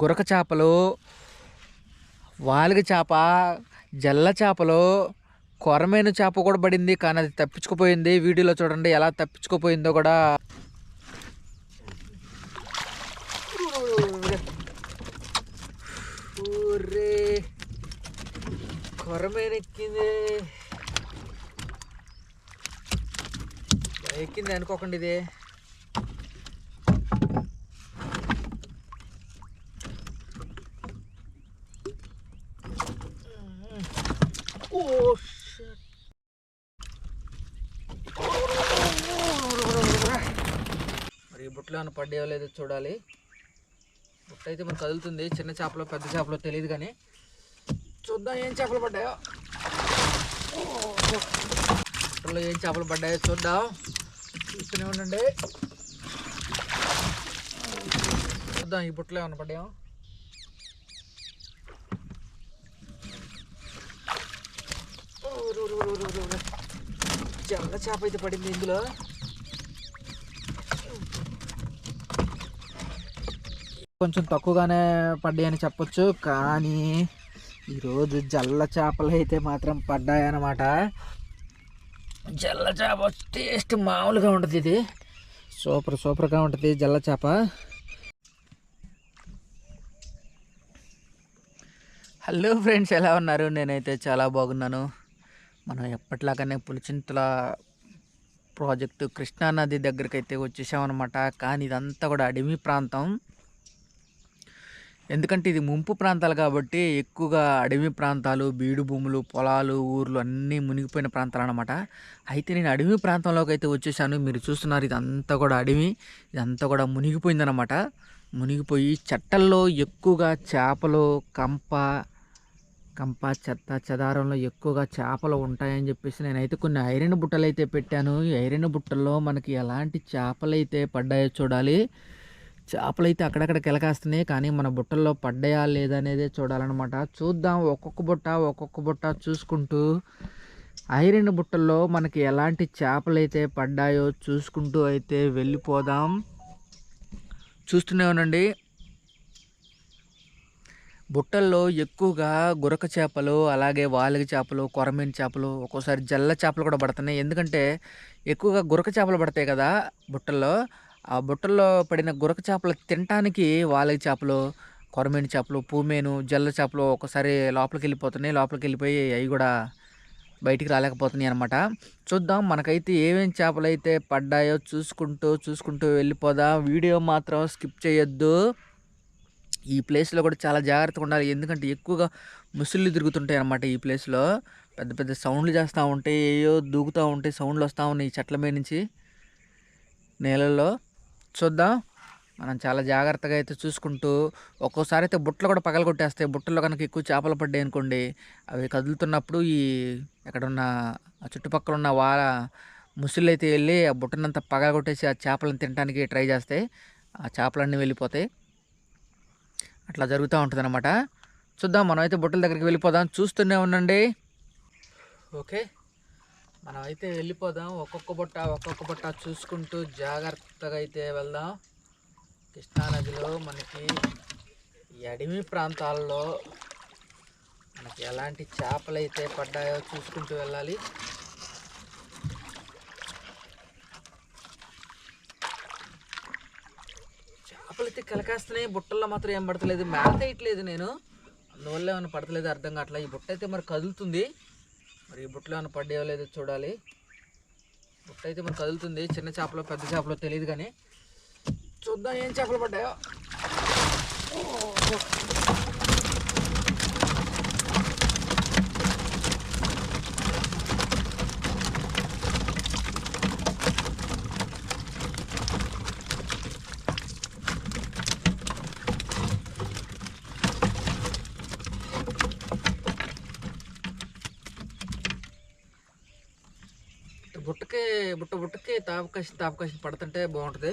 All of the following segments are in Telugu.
గురక చేపలు వాలిగ చేప జల్ల చేపలు కొరమైన చేప కూడా పడింది. కానీ అది తప్పించుకుపోయింది. వీడియోలో చూడండి ఎలా తప్పించుకుపోయిందో కూడా. కొరమైన ఎక్కింది. ఎక్కింది అనుకోకండి ఇది. Shit. మరి ఈ బుట్టలో ఏమైనా పడ్డాయో లేదో చూడాలి. బుట్ట అయితే మనకు కదులుతుంది. చిన్న చేపలు పెద్ద చేపలు తెలియదు కానీ. చూద్దాం ఏం చేపలు పడ్డాయో. బుట్టలో ఏం చేపలు పడ్డాయో చూద్దాం. చూస్తూనే ఉండండి. చూద్దాం ఈ బుట్టలో ఏమైనా పడ్డాయో. చాలా జల్ల చేప అయితే పడింది ఇందులో. కొంచెం తక్కువగానే పడ్డాయని చెప్పొచ్చు కానీ ఈరోజు జల్ల చేపలు అయితే మాత్రం పడ్డాయన్నమాట. జల్ల చేప టేస్ట్ మామూలుగా ఉంటుంది ఇది. సూపర్ సూపర్గా ఉంటుంది జల్ల చేప. హలో ఫ్రెండ్స్ ఎలా ఉన్నారు? నేనైతే చాలా బాగున్నాను. మనం ఎప్పటిలాగానే పులిచింతల ప్రాజెక్టు కృష్ణానది దగ్గరికి అయితే వచ్చేసామన్నమాట. కానీ ఇదంతా కూడా అడవి ప్రాంతం. ఎందుకంటే ఇది ముంపు ప్రాంతాలు కాబట్టి ఎక్కువగా అడవి ప్రాంతాలు బీడు భూములు పొలాలు ఊర్లు అన్నీ మునిగిపోయిన ప్రాంతాలు అనమాట అయితే నేను అడవి ప్రాంతంలోకి అయితే వచ్చేసాను. మీరు చూస్తున్నారు ఇదంతా కూడా అడవి. ఇదంతా కూడా మునిగిపోయిందనమాట మునిగిపోయి చెట్టల్లో ఎక్కువగా చేపలు కంప కంప చెత్త చెదారంలో ఎక్కువగా చేపలు ఉంటాయని చెప్పేసి నేనైతే కొన్ని ఐరన్ బుట్టలు అయితే పెట్టాను. ఈ ఐరన్ బుట్టల్లో మనకి ఎలాంటి చేపలు అయితే పడ్డాయో చూడాలి. చేపలు అయితే అక్కడక్కడ కిలకాస్తున్నాయి కానీ మన బుట్టల్లో పడ్డాయా లేదా అనేది చూడాలన్నమాట. చూద్దాం ఒక్కొక్క బుట్ట ఒక్కొక్క బుట్ట చూసుకుంటూ ఐరన్ బుట్టల్లో మనకి ఎలాంటి చేపలు అయితే పడ్డాయో చూసుకుంటూ అయితే వెళ్ళిపోదాం. చూస్తూనే ఉండండి. బుట్టల్లో ఎక్కువగా గురక చేపలు అలాగే వాలిగ చేపలు కొరమీన చేపలు ఒక్కోసారి జల్ల చేపలు కూడా పడుతున్నాయి. ఎందుకంటే ఎక్కువగా గురక చేపలు పడతాయి కదా బుట్టల్లో. ఆ బుట్టల్లో పడిన గురక చేపలు తినటానికి వాలిగ చేపలు కొరమీన చేపలు పూమేను జల్ల చేపలు ఒకసారి లోపలికి వెళ్ళిపోతున్నాయి లోపలికి వెళ్ళిపోయి అవి కూడా బయటికి రాలేకపోతున్నాయి అనమాట చూద్దాం మనకైతే ఏమేమి చేపలు అయితే పడ్డాయో చూసుకుంటూ చూసుకుంటూ వెళ్ళిపోదాం. వీడియో మాత్రం స్కిప్ చేయొద్దు. ఈ ప్లేస్లో కూడా చాలా జాగ్రత్తగా ఉండాలి. ఎందుకంటే ఎక్కువగా ముసుళ్ళు తిరుగుతుంటాయి అన్నమాట ఈ ప్లేస్లో. పెద్ద పెద్ద సౌండ్లు చేస్తూ ఉంటాయి ఏయో దూకుతూ ఉంటాయి సౌండ్లు వస్తూ ఉన్నాయి చెట్ల మీద నుంచి నేలల్లో. చూద్దాం. మనం చాలా జాగ్రత్తగా అయితే చూసుకుంటూ ఒక్కోసారి అయితే బుట్టలు కూడా పగలగొట్టేస్తాయి. బుట్టలో కనుక ఎక్కువ చేపలు పడ్డాయి అనుకోండి అవి కదులుతున్నప్పుడు ఈ ఎక్కడున్న ఆ చుట్టుపక్కల ఉన్న వా ముసుళ్ళు అయితే వెళ్ళి ఆ బుట్టనంతా పగలగొట్టేసి ఆ చేపలను తినడానికి ట్రై చేస్తాయి. ఆ చేపలన్నీ వెళ్ళిపోతాయి. అట్లా జరుగుతూ ఉంటుంది అనమాట చూద్దాం మనం అయితే బుట్టల దగ్గరికి వెళ్ళిపోదాం. చూస్తూనే ఉండండి. ఓకే. మనం అయితే వెళ్ళిపోదాం. ఒక్కొక్క బుట్ట ఒక్కొక్క బుట్ట చూసుకుంటూ జాగ్రత్తగా అయితే వెళ్దాం. కృష్ణానదిలో మనకి ఈ అడవి ప్రాంతాల్లో మనకి ఎలాంటి చేపలు అయితే పడ్డాయో చూసుకుంటూ వెళ్ళాలి చేపలు అయితే కలకాస్తున్నాయి. బుట్టల్లో మాత్రం ఏం పడతలేదు. మేత వేయట్లేదు నేను. అందువల్ల ఏమైనా పడతలేదు అర్థం కావట్లేదు. ఈ బుట్ట అయితే మరి కదులుతుంది. మరి ఈ బుట్టలో ఏమైనా పడ్డాయో లేదో చూడాలి. బుట్ట అయితే మరి కదులుతుంది. చిన్న చేపలో పెద్ద చేపలు తెలియదు కానీ. చూద్దాం ఏం చేపలు పడ్డాయో. గుట్టకి తాపకాశం తాపకాశం పడుతుంటే బాగుంటుంది.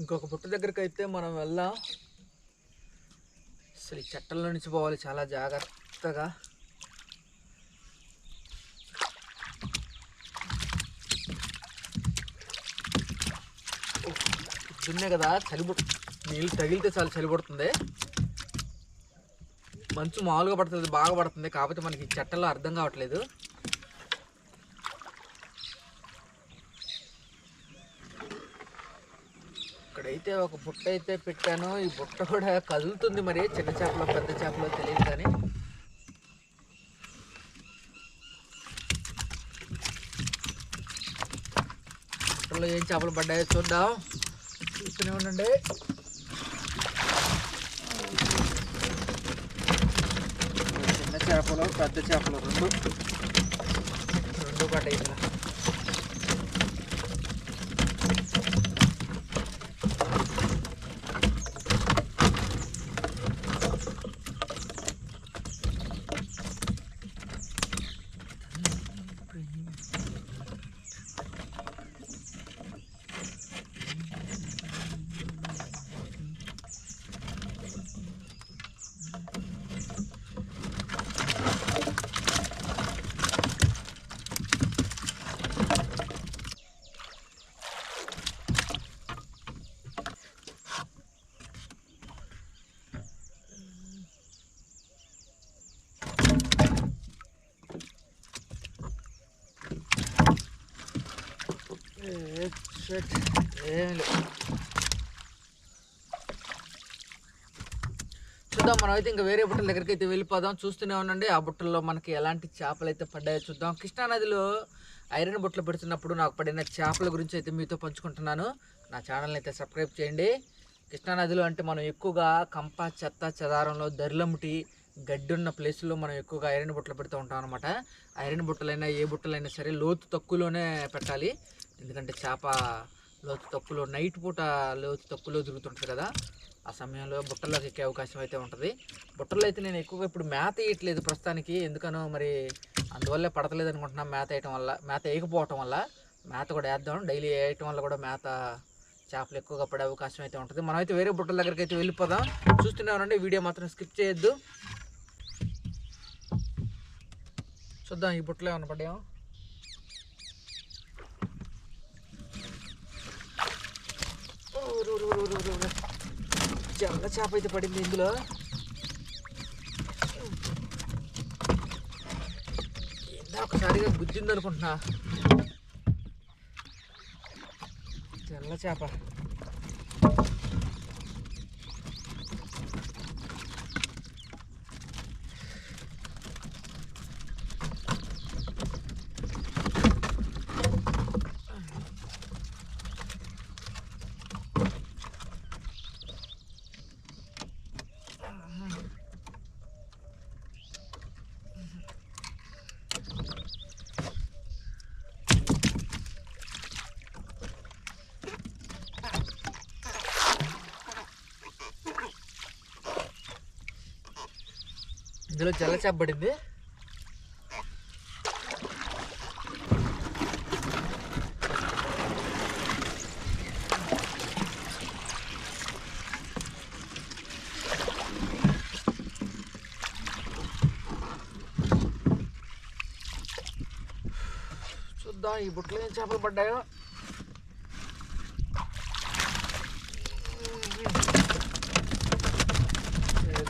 ఇంకొక పుట్ట దగ్గరకైతే మనం వెళ్ళాం. అసలు ఈ చెట్టల్లో నుంచి పోవాలి చాలా జాగ్రత్తగా. దున్నే కదా చలి నీళ్ళు తగిలితే చాలా చలి పడుతుంది మంచు మామూలుగా పడుతుంది బాగా పడుతుంది. కాకపోతే మనకి ఈ అర్థం కావట్లేదు. అయితే ఒక బుట్ట అయితే పెట్టాను. ఈ బుట్ట కూడా కదులుతుంది మరి. చిన్న చేపలో పెద్ద చేపలో తెలియదు కానీ. బుట్టలో ఏం చేపలు పడ్డాయో చూద్దాం. చూస్తూనే ఉండండి. చిన్న చేపలు పెద్ద చేపలు రెండు. రెండు పడ్డాయి. ఏం లేదు చూద్దాం మనం అయితే ఇంకా వేరే బుట్టల దగ్గరికి అయితే వెళ్ళిపోదాం. చూస్తూనే ఉండండి ఆ బుట్టల్లో మనకి ఎలాంటి చేపలు అయితే పడ్డాయో చూద్దాం. కృష్ణానదిలో ఐరన్ బుట్టలు పెడుతున్నప్పుడు నాకు పడిన చేపల గురించి అయితే మీతో పంచుకుంటున్నాను. నా ఛానల్ని అయితే సబ్స్క్రైబ్ చేయండి. కృష్ణానదిలో అంటే మనం ఎక్కువగా కంప చెత్త చెదారంలో దరిలముటి గడ్డి ఉన్న ప్లేసుల్లో మనం ఎక్కువగా ఐరన్ బుట్టలు పెడుతూ ఉంటాం అనమాట ఐరన్ బుట్టలైనా ఏ బుట్టలైనా సరే లోతు తక్కువలోనే పెట్టాలి. ఎందుకంటే చేప లోతు తక్కువలో నైట్ పూట లోతు తక్కువలో తిరుగుతుంటుంది కదా ఆ సమయంలో బుట్టలోకి ఎక్కే అవకాశం అయితే ఉంటుంది. బుట్టలో అయితే నేను ఎక్కువగా ఇప్పుడు మేత వేయట్లేదు ప్రస్తుతానికి. ఎందుకనో మరి అందువల్లే పడతలేదు అనుకుంటున్నాను మేత వేయటం వల్ల మేత వేయకపోవటం వల్ల. మేత కూడా వేద్దాం. డైలీ వేయటం వల్ల కూడా మేత చేపలు ఎక్కువగా పడే అవకాశం అయితే ఉంటుంది. మనం అయితే వేరే బుట్టల దగ్గరికి అయితే వెళ్ళిపోదాం. చూస్తూనే వీడియో మాత్రం స్కిప్ చేయొద్దు. చూద్దాం ఈ బుట్టలు ఏమన్నా పడ్డాయో. జల్ల చేప అయితే పడింది ఇందులో. ఒకసారిగా గుజ్జింది అనుకుంటున్నా తెల్ల చేప. ఇందులో జల్ల చేప పడింది. చూద్దాం ఈ బుట్టలో ఏం చేపలు పడ్డాయో.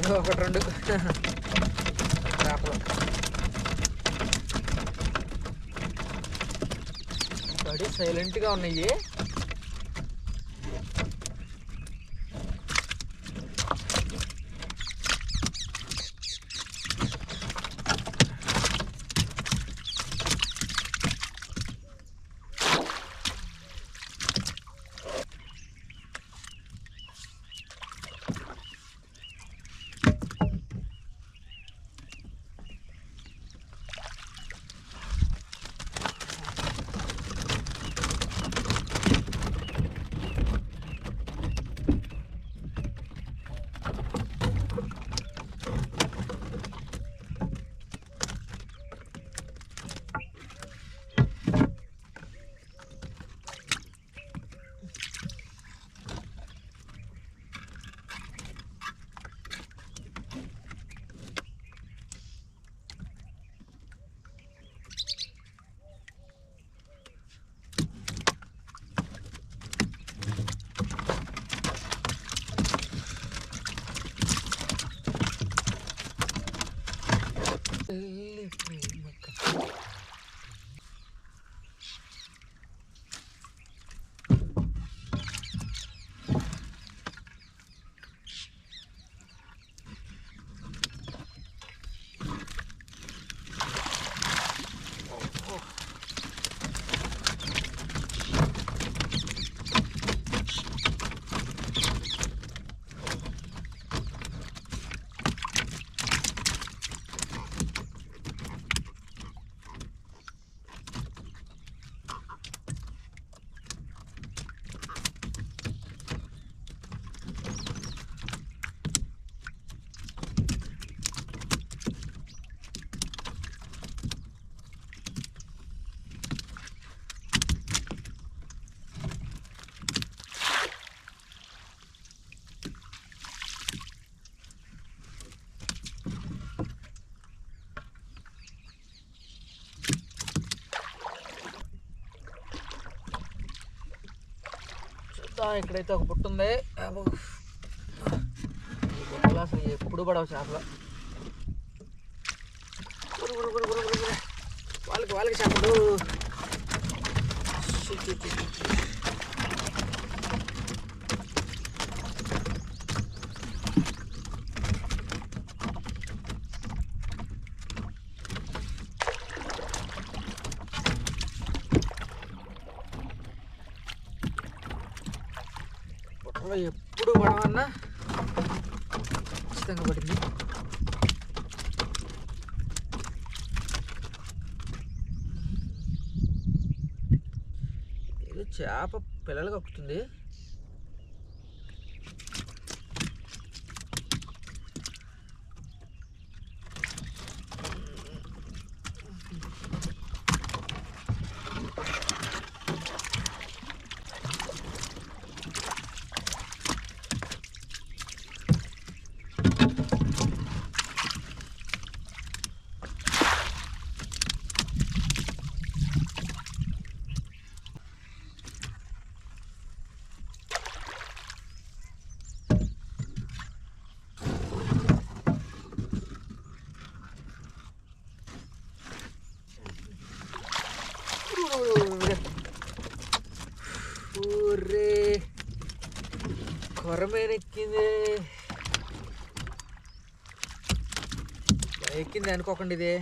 ఏదో ఒకటి రెండు చేపలు పడి సైలెంట్గా ఉన్నాయి. ఇక్కడైతే ఒక బుట్ట ఉంది. అబ్బో. ఈ బుట్టలో అసలు ఎప్పుడు పడవు చేపలు. గురు, గురు, గురు, గురు, వాళ్ళకి వాళ్ళకి చేపలు. చి, ఎప్పుడు పడవన్నా ఖచ్చితంగా పడింది. ఏదో చేప పిల్లలు కక్కుతుంది ఊరే కొరమేన ఎక్కింది ఎక్కింది అనుకోకండి ఇది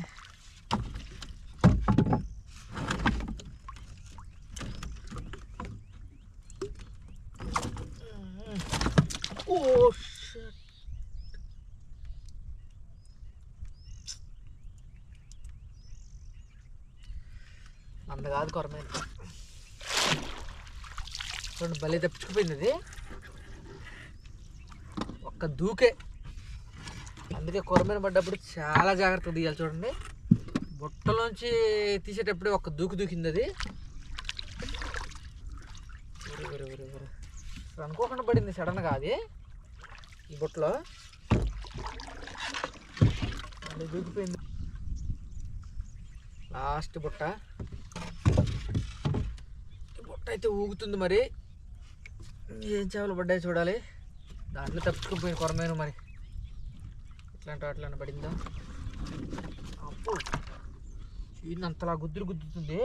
ఓ అంత కాదు కొరమేన చూడండి భలే తప్పించుకుపోయింది అది. ఒక్క దూకే. అందుకే కొరమైన పడ్డప్పుడు చాలా జాగ్రత్తగా తీయాలి చూడండి. బుట్టలోంచి తీసేటప్పుడే ఒక్క దూకు దూకింది అది. అనుకోకుండా పడింది సడన్గా అది. ఈ బుట్టలో. మళ్ళీ దూకిపోయింది. లాస్ట్ బుట్ట. బుట్ట అయితే ఊగుతుంది మరి. ఏం చేపలు పడ్డాయి చూడాలి. దాంట్లో తప్పుకుపోయిన కొరమేను మరి. ఇట్లాంటి వాటిలో పడిందా? అప్పు ఈయన అంతలా గుద్దులు గుద్దుతుంది.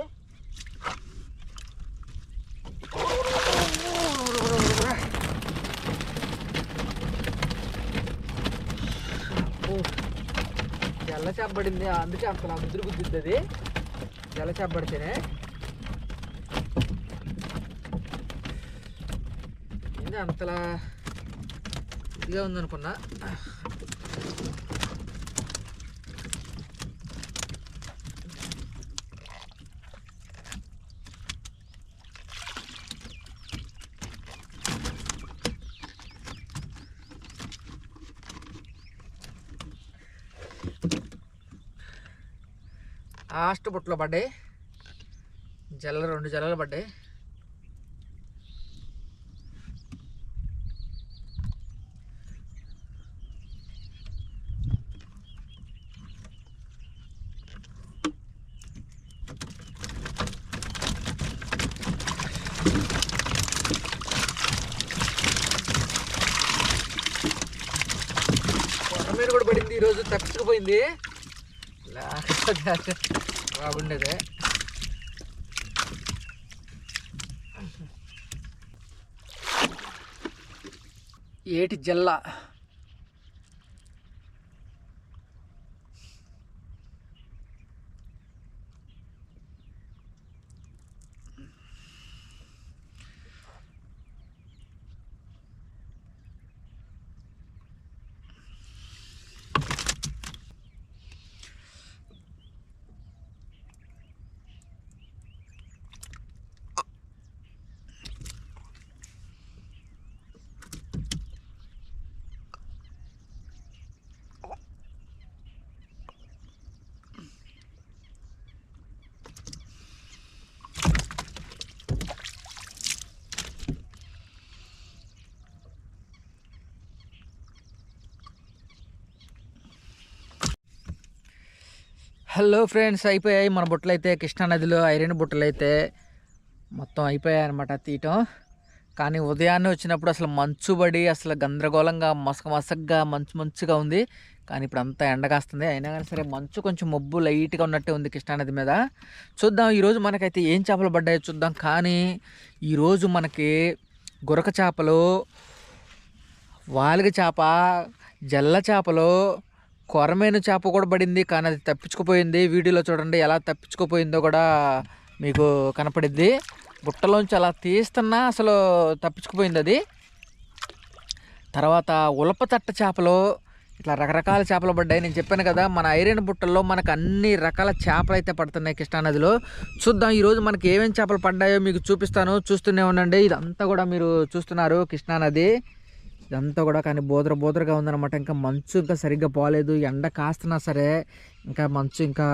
తెల్ల చేప అందుకే అంతలా గుద్దులు గుద్దుద్ది అది తెల్ల చేపడితేనే పడితేనే ఏంది అంతలా ఇదిగా ఉందనుకున్నా. లాస్ట్ బుట్టలో పడ్డాయి. జల్ల రెండు జల్లలు పడ్డాయి కొరమీర కూడా పడింది ఈరోజు తప్పించుకుపోయింది లేకపోతే బాగుండేదే ఏటి జల్ల? హలో ఫ్రెండ్స్ అయిపోయాయి మన బుట్టలు అయితే కృష్ణానదిలో ఐరన్ బుట్టలు అయితే మొత్తం అయిపోయాయి అనమాట తీయటం. కానీ ఉదయాన్నే వచ్చినప్పుడు అసలు మంచు పడి అసలు గందరగోళంగా మసక మసగ్గా మంచు మంచుగా ఉంది. కానీ ఇప్పుడు అంతా ఎండగాస్తుంది అయినా కానీ సరే మంచు కొంచెం మబ్బు లైట్గా ఉన్నట్టే ఉంది కృష్ణానది మీద. చూద్దాం ఈరోజు మనకైతే ఏం చేపలు పడ్డాయో చూద్దాం. కానీ ఈరోజు మనకి గురక చేపలు వాలిగ చేప జల్ల చేపలు కొరమైన చేప కూడా పడింది కానీ అది తప్పించుకుపోయింది. వీడియోలో చూడండి ఎలా తప్పించుకుపోయిందో కూడా మీకు కనపడిద్ది. బుట్టలోంచి అలా తీస్తున్నా అసలు తప్పించుకుపోయింది అది. తర్వాత ఉలపతట్ట చేపలు ఇట్లా రకరకాల చేపలు పడ్డాయి. నేను చెప్పాను కదా మన ఐరన్ బుట్టల్లో మనకు అన్ని రకాల చేపలు అయితే పడుతున్నాయి కృష్ణానదిలో. చూద్దాం ఈరోజు మనకి ఏమేమి చేపలు పడ్డాయో మీకు చూపిస్తాను. చూస్తూనే ఉండండి. ఇదంతా కూడా మీరు చూస్తున్నారు కృష్ణానది. ఇదంతా కూడా కానీ బోదర బోదరగా ఉందన్నమాట. ఇంకా మంచు ఇంకా సరిగ్గా పోలేదు. ఎండ కాస్తున్నా సరే ఇంకా మంచు ఇంకా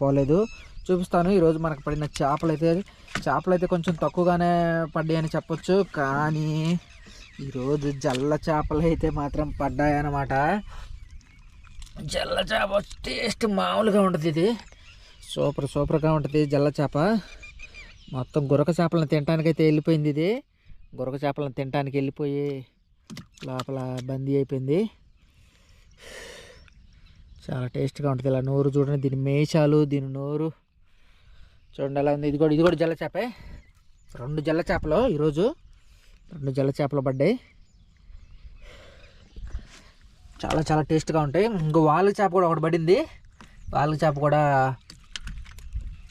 పోలేదు. చూపిస్తాను. ఈరోజు మనకు పడిన చేపలు అయితే చేపలు అయితే కొంచెం తక్కువగానే పడ్డాయని చెప్పొచ్చు. కానీ ఈరోజు జల్ల చేపలు అయితే మాత్రం పడ్డాయన్నమాట. జల్ల చేప టేస్ట్ మామూలుగా ఉంటుంది ఇది. సూపర్ సూపర్గా ఉంటుంది జల్ల చేప. మొత్తం గురక చేపలను తినటానికైతే వెళ్ళిపోయింది ఇది. గురక చేపలను తినడానికి వెళ్ళిపోయి లోపల బందీ అయిపోయింది. చాలా టేస్ట్గా ఉంటుంది ఇలా నోరు చూడండి దీని మేషాలు దీని నోరు. చూడండి ఎలా ఉంది. ఇది కూడా ఇది కూడా జల్ల చేపే. రెండు జల్ల చేపలు ఈరోజు. రెండు జల్ల చేపలు పడ్డాయి. చాలా చాలా టేస్ట్గా ఉంటాయి. ఇంకో వాళ్ళ చేప కూడా ఒకటి పడింది. వాళ్ళ చేప కూడా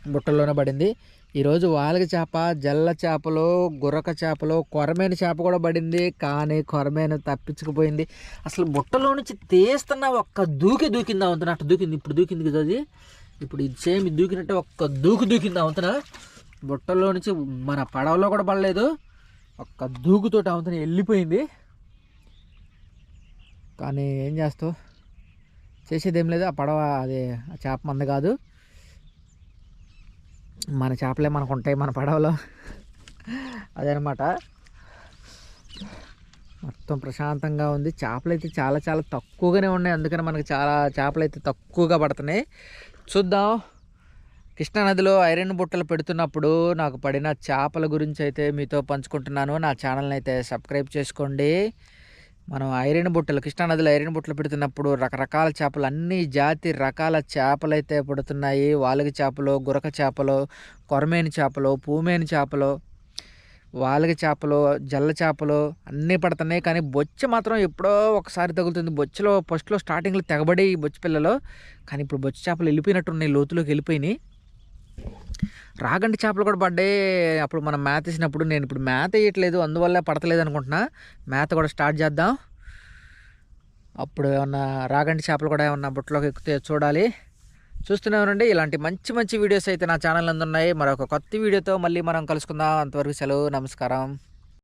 బుట్టల్లోనే పడింది. ఈరోజు వాలక చేప జల్ల చేపలు గుర్రక చేపలు కొరమైన చేప కూడా పడింది. కానీ కొరమైన తప్పించుకుపోయింది. అసలు బుట్టలో నుంచి తీస్తున్న ఒక్క దూకి దూకింది అవుతున్నా అట్లా దూకింది ఇప్పుడు దూకింది కదా అది. ఇప్పుడు ఇది సేమ్ దూకినట్టే ఒక్క దూకు దూకింది అవుతున్నా బుట్టలో నుంచి మన పడవలో కూడా పడలేదు. ఒక్క దూకుతోటి అవుతున్న వెళ్ళిపోయింది. కానీ ఏం చేస్తావు? చేసేది ఏం లేదు. ఆ పడవ అది ఆ చేప మంద కాదు. మన చేపలే మనకు ఉంటాయి మన పడవలో. అదనమాట. మొత్తం ప్రశాంతంగా ఉంది. చేపలు అయితే చాలా చాలా తక్కువగానే ఉన్నాయి. అందుకని మనకి చాలా చేపలు అయితే తక్కువగా పడుతున్నాయి. చూద్దాం. కృష్ణానదిలో ఐరన్ బుట్టలు పెడుతున్నప్పుడు నాకు పడిన చేపల గురించి అయితే మీతో పంచుకుంటున్నాను. నా ఛానల్ని అయితే సబ్స్క్రైబ్ చేసుకోండి. మనం ఐరన్ బుట్టలు కృష్ణానదిలో ఐరన్ బుట్టలు పెడుతున్నప్పుడు రకరకాల చేపలు అన్ని జాతి రకాల చేపలు అయితే పడుతున్నాయి. వాలుగ చేపలు గురక చేపలు కొరమేని చేపలు పూమేని చేపలు వాలుగ చేపలు జల్ల చేపలు అన్నీ పడుతున్నాయి. కానీ బొచ్చ మాత్రం ఎప్పుడో ఒకసారి తగులుతుంది. బొచ్చలో ఫస్ట్లో స్టార్టింగ్లో తెగబడి ఈ బొచ్చ పిల్లలు. కానీ ఇప్పుడు బొచ్చ చేపలు వెళ్ళిపోయినట్టున్నాయి లోతులోకి వెళ్ళిపోయినాయి. రాగంటి చేపలు కూడా పడ్డాయి. అప్పుడు మనం మేత వేసినప్పుడు నేను ఇప్పుడు మేత వేయట్లేదు అందువల్ల పడతలేదు అనుకుంటున్నా. మేత కూడా స్టార్ట్ చేద్దాం. అప్పుడు ఏమన్నా రాగంటి చేపలు కూడా ఏమన్నా బుట్టలోకి ఎక్కితే చూడాలి. చూస్తూనే ఉండండి. ఇలాంటి మంచి మంచి వీడియోస్ అయితే నా ఛానల్ అందున్నాయి మరొక కొత్త వీడియోతో మళ్ళీ మనం కలుసుకుందాం. అంతవరకు సెలవు నమస్కారం.